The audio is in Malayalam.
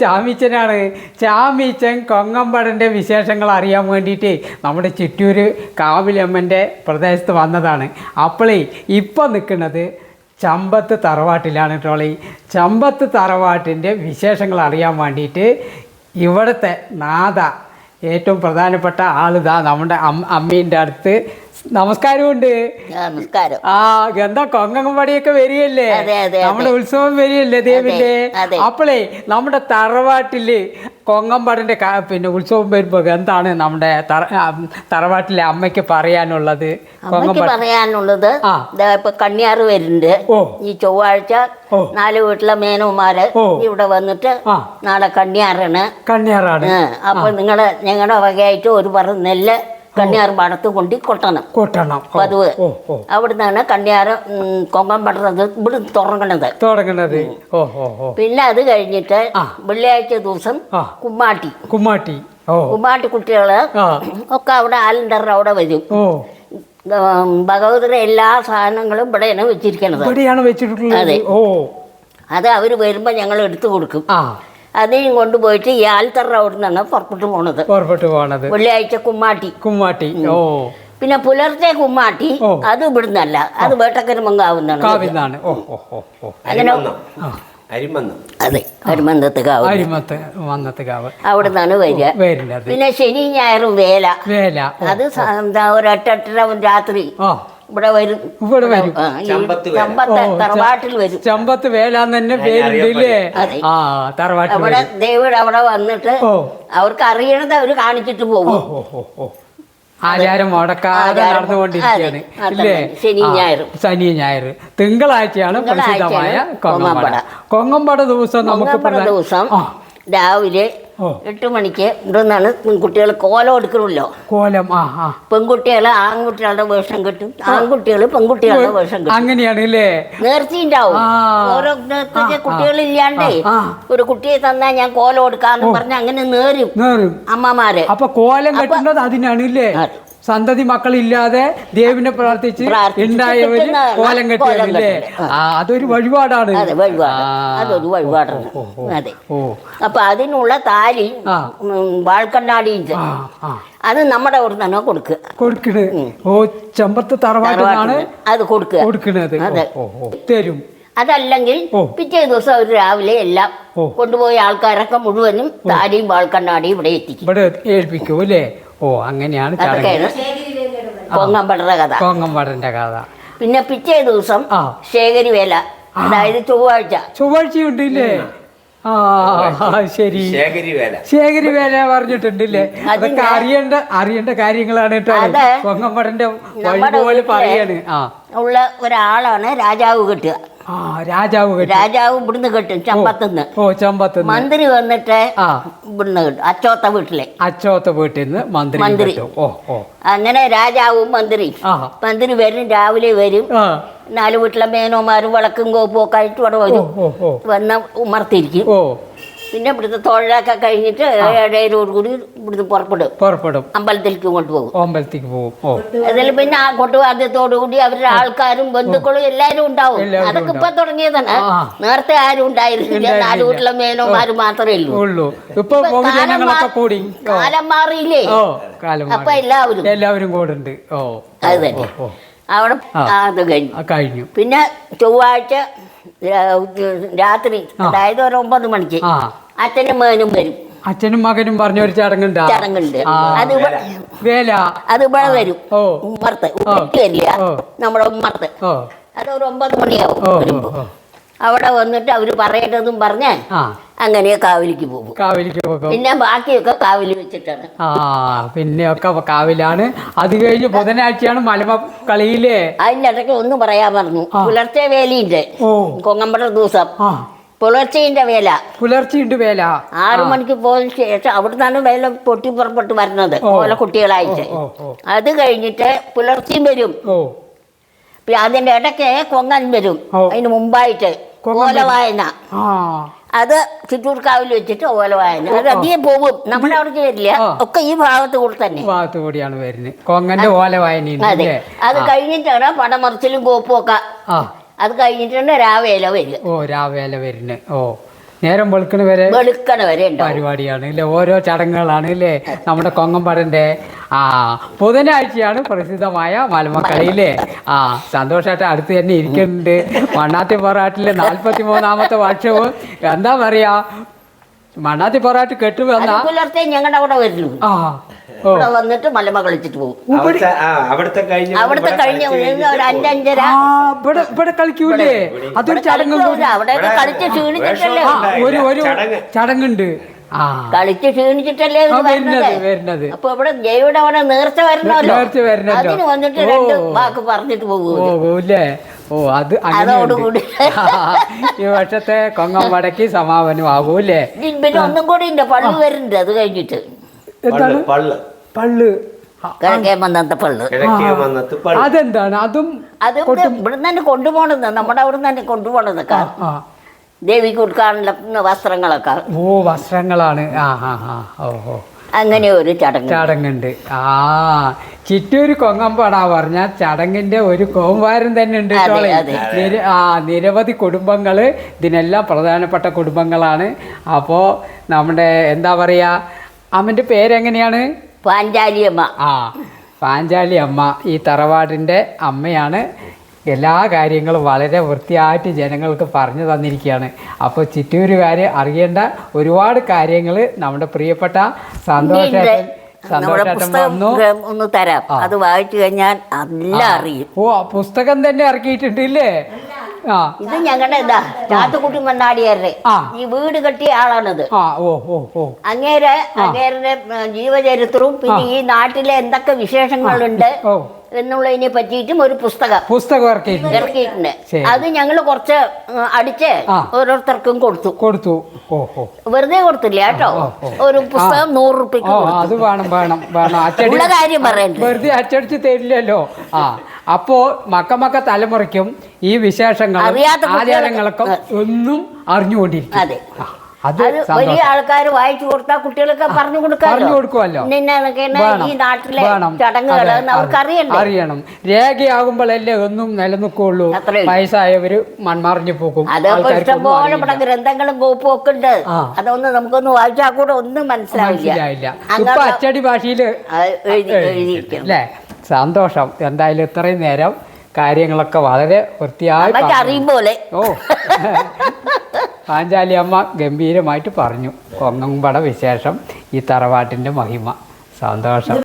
ചാമീച്ചനാണ്. ചാമീച്ചൻ കൊങ്ങമ്പടന്റെ വിശേഷങ്ങൾ അറിയാൻ വേണ്ടിയിട്ട് നമ്മുടെ ചിറ്റൂർ കാവിലമ്മന്റെ പ്രദേശത്ത് വന്നതാണ്. അപ്പോളേ ഇപ്പം നിൽക്കുന്നത് ചമ്പത്ത് തറവാട്ടിലാണ് കേട്ടോളി ചമ്പത്ത് തറവാട്ടിന്റെ വിശേഷങ്ങൾ അറിയാൻ വേണ്ടിയിട്ട് ഇവിടുത്തെ നാഥ ഏറ്റവും പ്രധാനപ്പെട്ട ആളിതാ നമ്മുടെ അമ്മ അമ്മീന്റെ അടുത്ത് നമസ്കാരമുണ്ട്. നമസ്കാരം. ആ എന്താ കൊങ്ങമ്പടിയൊക്കെ വരികയല്ലേ? അതെ, അതെ, നമ്മുടെ ഉത്സവം വരികയല്ലേ ദേവിന്റെ. അപ്പോളേ നമ്മുടെ തറവാട്ടിൽ കൊങ്ങമ്പടിന്റെ പിന്നെ ഉത്സവം വരുമ്പോ എന്താണ് നമ്മുടെ തറവാട്ടിലെ അമ്മയ്ക്ക് പറയാനുള്ളത്? അമ്മയ്ക്ക് പറയാനുള്ളത്. ഇപ്പൊ കണ്ണിയാറ് വരുന്നുണ്ട് ഈ ചൊവ്വാഴ്ച നാല് വീട്ടിലെ മേനവുമാര് ഇവിടെ വന്നിട്ട്. നാളെ കണ്ണിയാറാണ് കണ്ണിയാറാണ് അപ്പൊ നിങ്ങൾ ഞങ്ങളുടെ വകയായിട്ട് ഒരു പറ നെല്ല് കണ്ണിയാർ പാടത്ത് കൊണ്ടി കൊട്ടണം. കൊട്ടണം. പതിവ്. അവിടുന്നാണ് കണ്ണിയാറ് ഉം, കൊങ്ങം പടുന്നത് ഇവിടെ തുടങ്ങണത് ഓ പിന്നെ അത് കഴിഞ്ഞിട്ട്. വെള്ളിയാഴ്ച ദിവസം. കുമ്മാട്ടി. കുമ്മാട്ടി. കുമ്മാട്ടി കുട്ടികൾ ഒക്കെ അവിടെ ആലണ്ടർ അവിടെ വരും. ഭഗവതിയുടെ എല്ലാ സാധനങ്ങളും ഇവിടെയാണ് വെച്ചിരിക്കണത്. അതെ. അത് അവർ വരുമ്പോൾ ഞങ്ങൾ എടുത്തു കൊടുക്കും ആ അതിനും കൊണ്ടുപോയിട്ട് ഈ ആൽത്തറ അവിടെ നിന്നാണ് പുറപ്പെട്ടു പോണത്. പുറപ്പെട്ടു പോണത്. വെള്ളിയാഴ്ച കുമ്മാട്ടി. കുമ്മാട്ടി. ഓ. പിന്നെ പുലർച്ചെ കുമ്മാട്ടി. അത് ഇവിടുന്നല്ല. അത് വേട്ടക്കരുമങ്കാവുന്നതാണ് അങ്ങനെ അതെ അരിമന്തത്ത് കാവ്. അവിടെ നിന്നാണ് വരിക. പിന്നെ ശനി ഞായറും വേല. വേല. അത് സ- ഒരു എട്ടെട്ടര രാത്രി. ഇവിടെ വരും. ഇവിടെ വരും. ചമ്പത്ത് തറവാട്ടിൽ വരും. ചമ്പത്ത് വേലാന്ന് തന്നെ പേരുണ്ട് ഇല്ലേ അതെ. ആ തറവാട്ടിൽ അവിടെ. ദേവിയുടെ അവിടെ വന്നിട്ട് അവർക്ക് അറിയണത് അവർ കാണിച്ചിട്ട് പോകും ആചാരം മുടക്കാതെ നടന്നുകൊണ്ടിരിക്കുകയാണ്. ഇല്ലേ? ശനി ഞായർ. തിങ്കളാഴ്ചയാണ് പ്രസിദ്ധമായ കൊങ്ങമ്പട. കൊങ്ങമ്പട. ദിവസം നമുക്ക് ദിവസം രാവിലെ. എട്ട് മണിക്ക് ഇവിടെ നിന്നാണ് കുട്ടികൾ കോലം എടുക്കണമല്ലോ. കോലം ആ ആ. പെൺകുട്ടികൾ ആൺകുട്ടികളുടെ വേഷം കെട്ടും ആൺകുട്ടികൾ പെൺകുട്ടികളുടെ വേഷം കെട്ടും. അങ്ങനെയാണ് നേർച്ച ഉണ്ടാവും. ഓരോ കുട്ടികൾ ആ. ഒരു കുട്ടിയെ തന്നാ ഞാൻ കോലം എടുക്കാന്ന് പറഞ്ഞ അങ്ങനെ നേരും അമ്മമാരെ. അപ്പൊ കോലം കെട്ടുന്നത് അതിനാണ് ഇല്ലേ. സന്തതി മക്കളില്ലാതെ ദേവിനെ പ്രാർത്ഥിച്ച് ഉണ്ടായവര് കോലം കെട്ടിയല്ലേ അതൊരു വഴിപാടാണ്. അതെ വഴിപാട്. അതൊരു വഴിപാടാണ്. അതെ. അപ്പൊ അതിനുള്ള താലി വാൾക്കണ്ണാടി വാൾക്കണ്ണാടിയും അത് നമ്മുടെ അവിടെ തന്നെ കൊടുക്കുക കൊടുക്കണ്. ഓ ചമ്പത്ത് തറവാട്ടിലാണ് അത് കൊടുക്കുക. കൊടുക്കണത് അതെ. തരും. അതല്ലെങ്കിൽ പിറ്റേ ദിവസം അവർ രാവിലെ എല്ലാം കൊണ്ടുപോയ കൊണ്ടുപോയി ആൾക്കാരൊക്കെ മുഴുവനും താലിയും വാൾക്കണ്ണാടിയും ഇവിടെ എത്തിക്കും. ഇവിടെ ഏൽപ്പിക്കും അല്ലേ? ഓ അങ്ങനെയാണ് ചടങ്ങ്. അതൊക്കെയാണ് കൊങ്ങമ്പടയുടെ കഥ. കോങ്ങമ്പാടന്റെ കഥ. പിന്നെ പിറ്റേ ദിവസം ആ. ശേഖരി വേല. അതായത് ചൊവ്വാഴ്ച. ചൊവ്വാഴ്ചയുണ്ടല്ലേ? ആ ശരി. ശേഖരി വേല. ശേഖരി വേല പറഞ്ഞിട്ടുണ്ടല്ലേ? അതൊക്കെ അറിയേണ്ട അറിയേണ്ട കാര്യങ്ങളാണ് കേട്ടോ. അത്. കൊങ്ങമ്പടന്റെ വഴി നമ്മുടെ പോലെ വീട്ടിലെ- പറയാണ്. ആ. ഉള്ള ഒരാളാണ് രാജാവ് കെട്ടുക. ആ രാജാവ് കെട്ടി. രാജാവ് ഇവിടുന്ന് കെട്ടും ചമ്പത്തുനിന്ന്. ഓ ചമ്പത്തുനിന്ന്. മന്ത്രി വന്നിട്ട് ആ. ഇവിടുന്ന് കെട്ടും അച്ചോത്ത വീട്ടിലെ. അച്ചോത്ത വീട്ടിൽ നിന്ന് മന്ത്രി മന്ത്രി. കെട്ടും. ഓ ഓ. അങ്ങനെ രാജാവും മന്ത്രി. ആ. മന്ത്രി വരും രാവിലെ വരും. ആ. നാല് വീട്ടിലെ മേനോമാരും വിളക്കും കോപ്പും ഒക്കെ ആയിട്ട് ഇവിടെ വരും. ഓ ഓ വന്ന് ഉമർത്തിരിക്കും ഓ. പിന്നെ ഇവിടുത്തെ തൊഴിലൊക്കെ കഴിഞ്ഞിട്ട് ഏഴരോട് കൂടി ഇവിടുന്ന് പുറപ്പെടും. പുറപ്പെടും. അമ്പലത്തിലേക്ക് കൊണ്ടുപോകും അമ്പലത്തിലേക്ക് പോകും. അതിൽ പിന്നെ ആ കൊട്ടുവാദ്യത്തോടു കൂടി അവരുടെ ആൾക്കാരും ബന്ധുക്കളും എല്ലാരും ഉണ്ടാവും. അതൊക്കെ ഇപ്പൊ തുടങ്ങിയതാണ്. നേരത്തെ ആരും ഉണ്ടായിരുന്നില്ല. നാല് വീട്ടിലെ മേനോമാര് മാത്രമേ ഉള്ളൂ. കാലം മാറിയില്ലേ? അപ്പൊ എല്ലാവരും. എല്ലാവരും കൂടെ ഓ. അത് തന്നെ. അവിടെ അത് കഴിഞ്ഞു. കഴിഞ്ഞു. പിന്നെ ചൊവ്വാഴ്ച രാത്രി അതായത് ഒരു ഒമ്പത് മണിക്ക് അച്ഛനും മകനും വരും. അച്ഛനും മകനും പറഞ്ഞ ഒരു ചടങ്ങുണ്ട്. ചടങ്ങുണ്ട്. അത് വേല. അത് ഇവിടെ വരും. ഉമ്മർത്ത്. ഉമ്മക്ക് വരില്ല. നമ്മുടെ ഉമ്മർത്ത്. അത് ഒരു ഒമ്പത് മണിയാവും വരുമ്പോ. അവിടെ വന്നിട്ട് അവർ പറയേണ്ടതും പറഞ്ഞാൽ അങ്ങനെ കാവിലേക്ക് പോകും. കാവിലിക്ക് പോകും. പിന്നെ ബാക്കിയൊക്കെ കാവിൽ വെച്ചിട്ടാണ്. ആ പിന്നെ ഒക്കെ കാവിലാണ്. അത് കഴിഞ്ഞ് ബുധനാഴ്ചയാണ് മലമ കളിയിലെ അതിന്റെ ഇടയ്ക്ക് ഒന്ന് പറയാൻ പറഞ്ഞു. പുലർച്ചെ വേലിയുണ്ട്. കൊങ്ങമ്പട ദിവസം. ആ പുലർച്ചെന്റെ വേല. പുലർച്ചെയുണ്ട് വേല. ആറു മണിക്ക് പോയതിനു ശേഷം അവിടുന്നാണ് വേല പൊട്ടി പുറപ്പെട്ട് വരുന്നത് ഓരോ ഓല കുട്ടികളായിട്ട്. അത് കഴിഞ്ഞിട്ട് പുലർച്ചെയും വരും. പിന്നെ അതിന്റെ ഇടയ്ക്ക് കൊങ്ങൻ വരും. അതിന് മുമ്പായിട്ട് ഓല വായന. അത് ചിറ്റൂർക്കാവിൽ വെച്ചിട്ട് ഓല വായന. അത് അധികം പോകും. നമ്മുടെ അവിടേക്ക് വരില്ല ഒക്കെ ഈ ഭാഗത്ത് കൂടെ തന്നെ. ഭാഗത്ത് കൂടിയാണ് വരുന്നത്. കൊങ്ങന്റെ ഓല അതെ. അത് കഴിഞ്ഞിട്ടാണ് പടമറിച്ചിലും കോപ്പും ഒക്കെ അത് കഴിഞ്ഞിട്ടാണ് രാവേല വരിക. ഓ രാവേല വരുന്നത് ഓ നേരം വെളുക്കണ വരെ വെളുക്കണ വരെ പരിപാടിയാണ് ഇല്ലേ? ഓരോ ചടങ്ങുകളാണ് ഇല്ലേ? നമ്മുടെ കൊങ്ങമ്പടന്റെ ആ ബുധനാഴ്ചയാണ് പ്രസിദ്ധമായ മലമക്കളിയില്ലേ ആ സന്തോഷമായിട്ട് അടുത്ത് തന്നെ ഇരിക്കുന്നുണ്ട്. മണ്ണാത്തി പൊറാട്ടിലെ നാൽപ്പത്തി മൂന്നാമത്തെ വർഷവും. എന്താ പറയാ മണ്ണാത്തി പൊറാട്ട് കെട്ടു വന്ന പുലർത്തെ ഞങ്ങളുടെ അവിടെ വരുന്നു. ആ ഓ. ഇവിടെ വന്നിട്ട് മലമ കളിച്ചിട്ട് പോകും. അവിടുത്തെ കഴിഞ്ഞ അവിടുത്തെ കഴിഞ്ഞ ഒരു അഞ്ചഞ്ചര ആ ഇവിടെ ഇവിടെ കളിക്കൂലേ? അതൊരു ചടങ്ങ് അവിടെ കളിച്ച് ക്ഷീണിച്ചിട്ടല്ലേ? ആ ഒരു ഒരു ചടങ്ങ്. ചടങ്ങുണ്ട്. ആ. കളിച്ച് ക്ഷീണിച്ചിട്ടല്ലേ ആ, വരുന്നത് അപ്പൊ ഇവിടെ ജയുടെ അവിടെ നേർച്ച വരണമല്ലോ. നേർച്ച വരണോ അതിന് വന്നിട്ട് ഓ. രണ്ട് വാക്ക് പറഞ്ഞിട്ട് ഓ പോകും ഓ അത് അതോടുകൂടി. അങ്ങനെയുണ്ട് ഈ വർഷത്തെ കൊങ്ങം വടക്ക് സമാപനം ആകൂല്ലേ പിന്നെ ഒന്നും കൂടി ഉണ്ട് പള്ളു വരുന്നുണ്ട്. അത് കഴിഞ്ഞിട്ട്. എന്താണ്? പള്ളു പള്ളു. അതെന്താണ്? അതും അത് ഇവിടെ തന്നെ കൊണ്ടുപോകണത് നമ്മുടെ അവിടെ തന്നെ കൊണ്ടുപോകണതൊക്കെ ആ ദേവിക്ക് കൊടുക്കാനുള്ള വസ്ത്രങ്ങളൊക്കെ. ഓ വസ്ത്രങ്ങളാണ്. ആ ആ ആ. ഓ ഓ. അങ്ങനെ ഒരു ചടങ്ങ് ചടങ്ങുണ്ട്. ആ ചിറ്റൂര് കൊങ്ങമ്പാടാ പറഞ്ഞ ചടങ്ങിന്റെ ഒരു കോമ്പാരം തന്നെ ഉണ്ട് ആ നിരവധി കുടുംബങ്ങൾ ഇതിനെല്ലാം പ്രധാനപ്പെട്ട കുടുംബങ്ങളാണ്. അപ്പോൾ നമ്മുടെ എന്താ പറയാ അമ്മന്റെ പേരെങ്ങനെയാണ്? പാഞ്ചാലിയമ്മ. ആ പാഞ്ചാലി അമ്മ ഈ തറവാടിന്റെ അമ്മയാണ്. എല്ലാ കാര്യങ്ങളും വളരെ വൃത്തിയായിട്ട് ജനങ്ങൾക്ക് പറഞ്ഞു തന്നിരിക്കുകയാണ്. അപ്പോൾ ചിറ്റൂരുകാർ അറിയേണ്ട ഒരുപാട് കാര്യങ്ങൾ നമ്മുടെ പ്രിയപ്പെട്ട സന്തോഷേട്ടൻ നമ്മുടെ സന്തോഷേട്ടൻ പുസ്തകം ഒന്ന് തരാം. അത് വായിച്ചു കഴിഞ്ഞാൽ എല്ലാം അറിയും. ഓ പുസ്തകം തന്നെ ഇറക്കിയിട്ടുണ്ട് ഇല്ലേ ആ. ഇത് ഞങ്ങളുടെ ഇതാ ചാത്തുക്കുട്ടി മണ്ണാടിയാരുടെ ഈ വീട് കെട്ടിയ ആളാണിത്. അങ്ങേരെ അങ്ങേരുടെ ജീവചരിത്രവും പിന്നെ ഈ നാട്ടിലെ എന്തൊക്കെ വിശേഷങ്ങളുണ്ട്? ഓ. എന്നുള്ളതിനെ പറ്റിയിട്ടും ഒരു പുസ്തകം പുസ്തകം ഇറക്കിയിട്ടുണ്ട്. അത് ഞങ്ങൾ കുറച്ച് അടിച്ച്. ഓരോരുത്തർക്കും കൊടുത്തു. കൊടുത്തു. വെറുതെ കൊടുത്തില്ല കേട്ടോ. ഒരു പുസ്തകം നൂറ് റുപ്യക്ക് അത് വേണം വേണം വേണം. അച്ചടി ഉള്ള കാര്യം പറയണ്ടേ വെറുതെ അച്ചടിച്ച് തരില്ലല്ലോ. ആ. അപ്പോ മക്കമക്ക മക്ക തലമുറയ്ക്കും ഈ വിശേഷങ്ങൾ ആചാരങ്ങളൊക്കെ ഒന്നും അറിഞ്ഞുകൊണ്ടിരിക്കും. അതെ. അത് വലിയ ആൾക്കാർ വായിച്ചു കൊടുത്താൽ കുട്ടികളൊക്കെ പറഞ്ഞു കൊടുക്കാമല്ലോ പറഞ്ഞു കൊടുക്കുമല്ലോ. ഈ നാട്ടിലെ. ചടങ്ങുകൾ അവർക്ക് അതെ. അറിയണം. രേഖയാകുമ്പോഴല്ലേ ഒന്നും നിലനിൽക്കുള്ളൂ. വയസ്സായവര് മൺമാറിഞ്ഞു പോകും. ആൾക്കാർക്കൊന്നും ഇഷ്ടംപോലെ ഇവിടെ ഗ്രന്ഥങ്ങളും കോപ്പും ഒക്കെ ഉണ്ട്. അതൊന്നും നമുക്കൊന്ന് വായിച്ചാൽ കൂടെ ഒന്നും മനസ്സിലാവില്ല. ഇപ്പൊ അച്ചടി എഴുതി അല്ലേ? സന്തോഷം. എന്തായാലും ഇത്രയും നേരം കാര്യങ്ങളൊക്കെ വളരെ വൃത്തിയായി. അറിയും പോലെ. ഓ. പാഞ്ചാലി അമ്മ ഗംഭീരമായിട്ട് പറഞ്ഞു. കൊങ്ങമ്പട വിശേഷം. ഈ തറവാട്ടിന്റെ മഹിമ. സന്തോഷം.